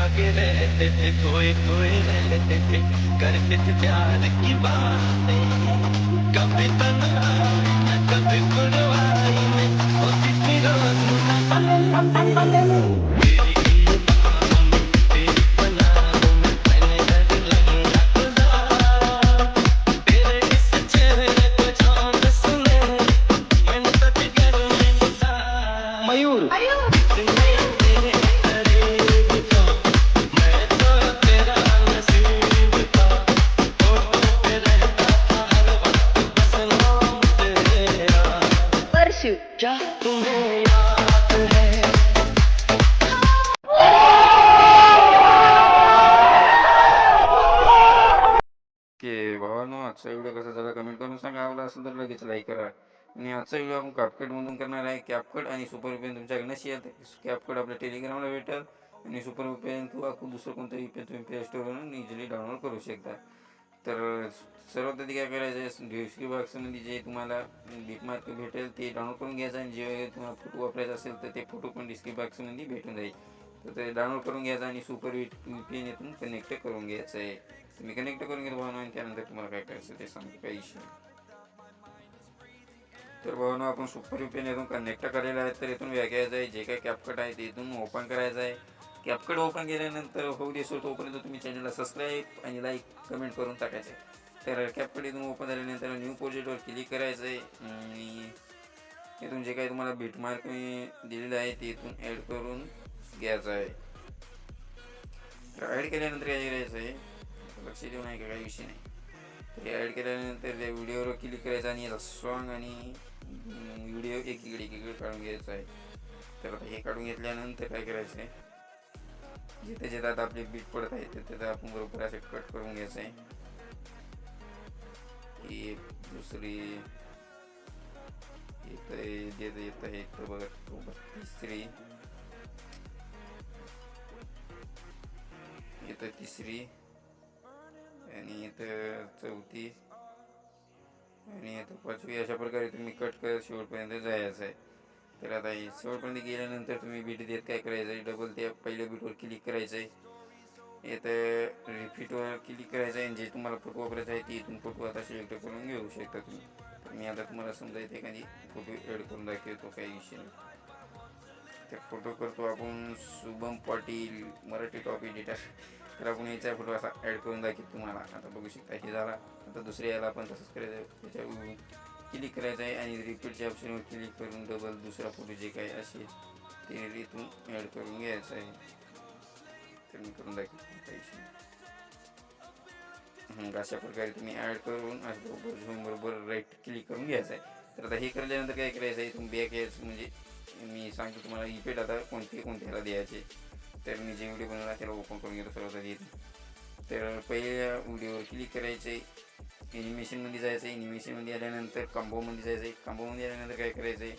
जागे रहते थे खोए खोए रहते थे। करते थे प्यार की बातें। कभी तन्हाई कभी गुड़वाई में। होती थी रोज वर्ष क्या तुम्हें याद है की भावानो आजचा व्हिडिओ कसा झाला? कमेंट करून सांगा. आवडला असेल तर लगेच लाईक करा. आणि आजचा व्हिडिओ आपण कॅपकट मधून करणार आहे. कॅपकट आणि सुपर पेन तुमच्याकडे नसेल तर कॅपकट आपल्या टेलिग्रामला भेटेल. आणि सुपर पेन किंवा खूप दुसरं कोणतंही पेन तुम्ही प्ले स्टोरवरून इझिली डाउनलोड करू शकता. तर सर्वात आधी काय करायचं आहे बॉक्समध्ये जे तुम्हाला बिटमार्क भेटेल ते डाउनलोड करून घ्यायचं आणि जे तुम्हाला फोटो वापरायचा असेल तर ते फोटो पण डिस्क्रिप बॉक्समध्ये भेटून जाईल. तर ते डाउनलोड करून घ्यायचं आणि सुपर पेन येथून कनेक्ट करून घ्यायचं आहे. तुम्ही कनेक्ट करून घेतो भावना आणि त्यानंतर तुम्हाला काय करायचं ते सांगतो काही इश्यू तर भावना आपण सुपर पेन येथून कनेक्ट करायला आहे. तर इथून घ्यायचं आहे जे काही कॅपकट आहे ते इथून ओपन करायचं आहे. कॅपकट ओपन केल्यानंतर होऊ देसो तोपर्यंत तुम्ही चॅनलला सबस्क्राईब आणि लाईक कमेंट करून टाकायचे. तर कॅपकट इथून ओपन झाल्यानंतर न्यू प्रोजेक्टवर क्लिक करायचं आहे आणि इथून जे काही तुम्हाला बीटमार्क मी दिलेलं आहे ते इथून ॲड करून घ्यायचं आहे तर ॲड केल्यानंतर काय करायचं आहे लक्ष देऊ नाही का काही विषय नाही. ते ॲड केल्यानंतर त्या व्हिडिओवर क्लिक करायचं आणि याचा सॉन्ग आणि व्हिडिओ एकीकडे एकीकडे काढून घ्यायचा आहे तर आता हे काढून घेतल्यानंतर काय करायचं आहे जिथे जिथे आता आपली बीट पडत आहे तिथे आपण बरोबर असे कट करून घ्यायचं आहे ही एक दुसरी येत येत येत आहे तर बघा तिसरी. इथं तिसरी. आणि इथं चौथी. आणि इथं पाचवी अशा प्रकारे तुम्ही कट करत शेवटपर्यंत जायचं आहे तर आता हे शेवटपर्यंत गेल्यानंतर तुम्ही बीट देत काय करायचं आहे डबल क्लिक करायचं आहे. इथं रिपीटवर क्लिक करायचं आहे आणि जे तुम्हाला फोटो वापरायचा आहे ते इथून फोटो आता सिलेक्ट करून घेऊ शकता तुम्ही. मी आता तुम्हाला समजा इथे एखादी फोटो ॲड करून दाखवतो काही विषय नाही. तर फोटो करतो आपण शुभम पाटील मराठी टॉप एडिटर तर आपण याचा फोटो असा ॲड करून दाखवतो तुम्हाला. आता बघू शकता हे झाला. आता दुसऱ्या याला आपण तसंच करायचं त्याच्यावर क्लिक करायचं आहे आणि रिपीटच्या ऑप्शनवर क्लिक करून डबल दुसरा फोटो जे काही असेल ते इथून ॲड करून घ्यायचं आहे. तर मी करून दाखवतो काही अशा प्रकारे तुम्ही ॲड करून असं बरोबर झूम बरोबर राईट क्लिक करून घ्यायचं आहे. तर आता हे केल्यानंतर काय करायचं आहे तुम्ही बॅक यायचं म्हणजे मी सांगतो तुम्हाला इफेक्ट आता कोणते कोणत्याला द्यायचे. तर मी जे व्हिडिओ बनवला त्याला ओपन करून घेतो सर्वात आधी तर पहिल्या व्हिडिओवर क्लिक करायचे. ॲनिमेशनमध्ये जायचं आहे. ॲनिमेशनमध्ये आल्यानंतर कांबोमध्ये जायचं आहे. कांबोमध्ये आल्यानंतर काय करायचं आहे?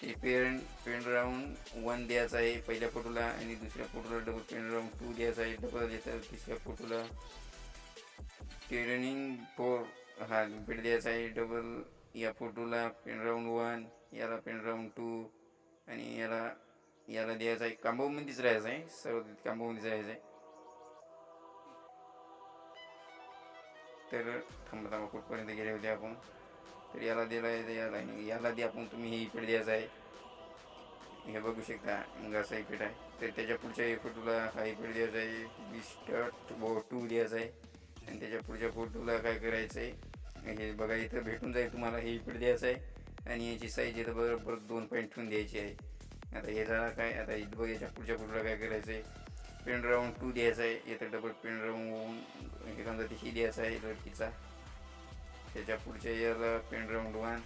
ते पेन पेन राऊंड वन द्यायचं आहे. पहिल्या फोटोला आणि दुसऱ्या फोटोला डबल पेन राऊंड टू द्यायचा आहे. डबल देतात तिसऱ्या फोटोला टर्निंग फोर हा लिमिट द्यायचा आहे. डबल या फोटोला पेन राऊंड वन याला पेन राऊंड टू आणि याला याला द्यायचं आहे. कांबोमध्येच राहायचं आहे. सर्व कांबोमध्येच राहायचं आहे. तर थांबा थांबा कुठपर्यंत गेले होते आपण? तर याला दिला आहे याला याला दे आपण तुम्ही हे इफेट द्यायचं आहे. हे बघू शकता असा इफेट आहे. तर त्याच्या पुढच्या फोटोला हा इफेट द्यायचा आहे. बिस्टर्ट बो टू द्यायचा आहे. आणि त्याच्या पुढच्या फोटोला काय करायचं आहे? हे बघा इथं भेटून जाईल तुम्हाला हे इफेट द्यायचं आहे. आणि याची साईज इथं बरोबर दोन पॉईंट ठेवून द्यायची आहे. आता हे झाला काय? आता इथं बघ याच्या पुढच्या फोटोला काय करायचं आहे? पेन राऊंड टू द्यायचा आहे. इथं डबल पेन राऊंड हे समजा ही द्यायचा आहे लडकीचा त्याच्या पुढच्या याला पेनराऊंड वन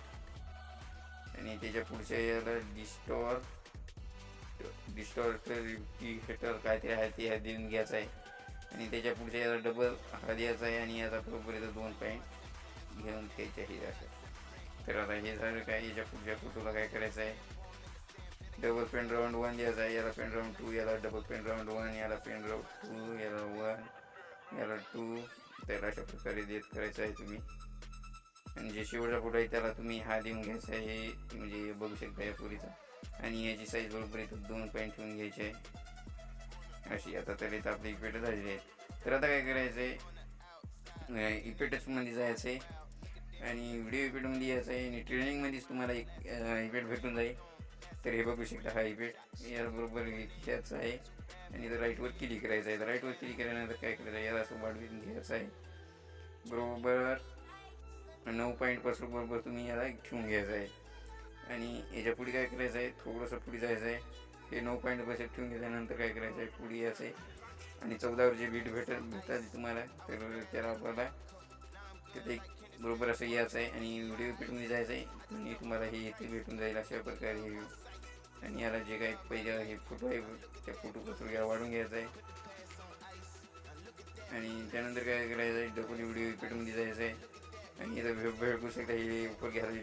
आणि त्याच्या पुढच्या याला डिस्टॉर डिस्टॉर्टर काय ते आहे ते ह्या देऊन घ्यायचं आहे. आणि त्याच्या पुढच्या याला डबल हा द्यायचा आहे आणि याचा बरोबर इथं दोन पॉईंट घेऊन घ्यायच्या हे असं. तर आता हे झालं काय याच्या पुढच्या फोटोला काय करायचं आहे? डबल पेन राऊंड वन द्यायचा आहे याला पेन राऊंड टू याला डबल पेन राऊंड वन याला पेन राऊंड टू याला वन याला टू तर अशा प्रकारे देत करायचं आहे तुम्ही. म्हणजे आणि जे शेवटचा फोटो आहे त्याला तुम्ही हा देऊन घ्यायचा आहे हे म्हणजे बघू शकता या पुरीचा. आणि याची साईज बरोबर इथं दोन पॉईंट ठेवून घ्यायची. आहे अशी आता तर इथं आपली इफेक्ट झालेली आहे. तर आता काय करायचं आहे इफेक्टमध्ये जायचं आहे आणि व्हिडिओ इफेक्टमध्ये यायचं आहे आणि ट्रेनिंगमध्येच तुम्हाला एक इफेक्ट भेटून जाईल. तर हे बघू शकता हा इफेक्ट याबरोबर घ्यायचा आहे. आणि इथं राईटवर क्लिक करायचं आहे तर राईटवर क्लिक केल्यानंतर काय करायचं? आहे याला असं वाढवून घ्यायचं आहे. बरोबर. नऊ पॉईंटपासून बरोबर तुम्ही याला घेऊन घ्यायचं आहे. आणि याच्यापुढे काय करायचं आहे? थोडंसं पुढे जायचं आहे. हे नऊ पॉईंटपासून ठेवून घेतल्यानंतर काय करायचं आहे? पुढे यायचं आहे. आणि चौदावर जे बीट भेटत भेटतात तुम्हाला तर त्याला आपल्याला तिथे बरोबर असं यायचं आहे. आणि व्हिडिओ भेटून जायचं आहे. आणि तुम्हाला हे इथे भेटून जाईल अशा प्रकारे हे आणि याला जे काही पहिलं हे फोटो आहे त्या फोटोपासून याला वाढून घ्यायचं आहे. आणि त्यानंतर काय करायचं आहे? डबल व्हिडिओ इफेक्टमध्ये जायचं आहे. आणि याचा भेळ भेळकू शकता हे उपर घ्यायला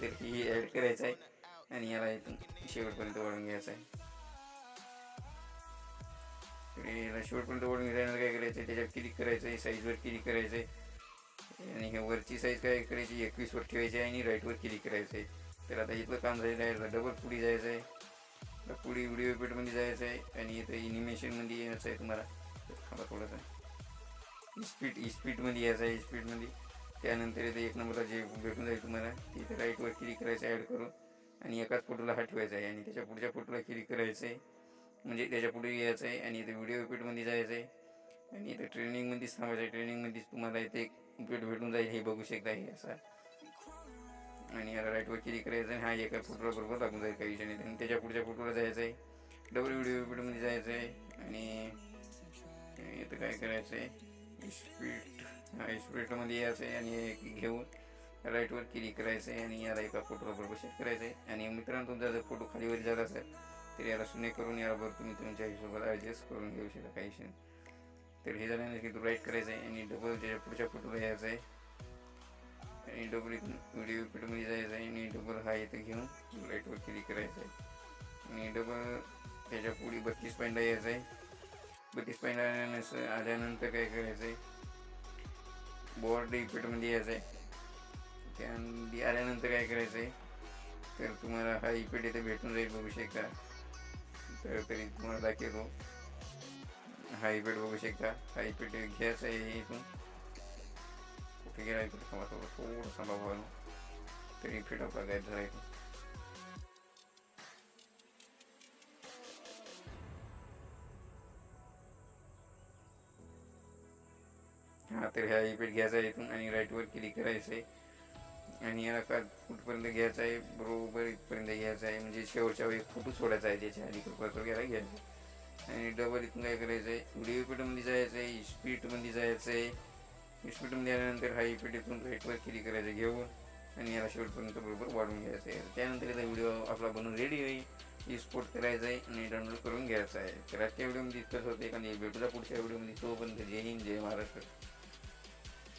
तर ही ॲड करायचं आहे आणि याला इथून शेवटपर्यंत वाढून घ्यायचं आहे याला शेवटपर्यंत ओढून घेतल्यानंतर काय करायचं आहे त्याच्यावर क्लिक करायचं आहे साईजवर क्लिक करायचं आहे आणि हे वरची साईज काय करायची एकवीसवर ठेवायची आहे आणि राईटवर क्लिक करायचं आहे तर आता इथलं काम झालेलं आहे डबल पुढे जायचं आहे पुढे व्हिडिओ पेटमध्ये जायचं आहे आणि इथं इनिमेशनमध्ये यायचं आहे तुम्हाला थांबा थोडंसं स्पीड स्पीडमध्ये यायचं आहे स्पीडमध्ये त्यानंतर इथे एक नंबरला जे भेटून जाईल तुम्हाला तिथे राईटवर क्लिक करायचं ॲड करून आणि एकाच फोटोला हा ठेवायचा आहे. आणि त्याच्या पुढच्या फोटोला क्लिक करायचं आहे म्हणजे त्याच्या पुढे यायचं आहे आणि इथे व्हिडिओ इफेक्टमध्ये जायचं आहे आणि इथे ट्रेनिंगमध्येच थांबायचं आहे. ट्रेनिंगमध्येच तुम्हाला इथे एक इफेक्ट भेटून जाईल. हे बघू शकता हे असा. आणि याला राईटवर क्लिक करायचं आणि हा एका फोटोला बरोबर लागून जाईल. काही विषय नाही. आणि त्याच्या पुढच्या फोटोला जायचं आहे डबल व्हिडिओ इफेक्टमध्ये जायचं आहे आणि इथं काय करायचं आहे स्पीड हा यायचं आहे आणि घेऊन राईटवर क्लिक करायचं आहे आणि याला एका फोटोला बरोबर सेट करायचं आहे आणि मित्रांनो तुमचा जर फोटो खालीवर झाला असेल तर याला शून्य करून याला बरोबर तुम्ही तुमच्या हिशोबाला ॲडजस्ट करून घेऊ शकता काही विषय तर हे झाल्यानंतर की तू राईट करायचं आहे आणि डबल त्याच्या पुढच्या फोटोला यायचं आहे आणि डबल व्हिडिओ पिटमध्ये जायचं आहे आणि डबल हा इथं घेऊन राईटवर क्लिक करायचं आहे आणि डबल त्याच्या पुढे बत्तीस पॉईंटला यायचं आहे बत्तीस पॉईंट आल्यानंतर आल्यानंतर काय करायचं आहे बोर्ड इफेक्टमध्ये यायचं आहे त्या आल्यानंतर काय करायचं आहे तर तुम्हाला हा इफेक्ट इथे भेटून जाईल बघू शकता. तर तरी तुम्हाला दाखवतो. हा इफेक्ट बघू शकता. हा इफेक्ट घ्यायचा आहे इथून. कुठे गेला इकडे थांबा थोडं थोडंसा बाबा तरी इफेक्ट आपला गायब झाला तर ह्या इफेक्ट घ्यायचा आहे इथून आणि राईटवर क्लिक करायचं आहे. आणि याला का कुठपर्यंत घ्यायचा आहे? बरोबर इथपर्यंत घ्यायचा आहे. म्हणजे शेवटच्या वेळी फोटो सोडायचा आहे त्याच्या आधी. कृपया घ्यायला घ्यायचं आणि डबल इथून काय करायचं आहे? व्हिडिओ इफेक्टमध्ये जायचं आहे. स्पीडमध्ये जायचं आहे. स्पीडमध्ये आल्यानंतर हा इफेक्ट इथून राईटवर क्लिक करायचं घेऊन आणि याला शेवटपर्यंत बरोबर वाढून घ्यायचं आहे. त्यानंतर याचा व्हिडिओ आपला बनवून रेडी होईल एक्सपोर्ट करायचा आहे आणि डाउनलोड करून घ्यायचा आहे. तर आजच्या व्हिडिओमध्ये इतकंच होते. एखादी भेटूला पुढच्या व्हिडिओमध्ये तोपर्यंत जय हिंद जय महाराष्ट्र.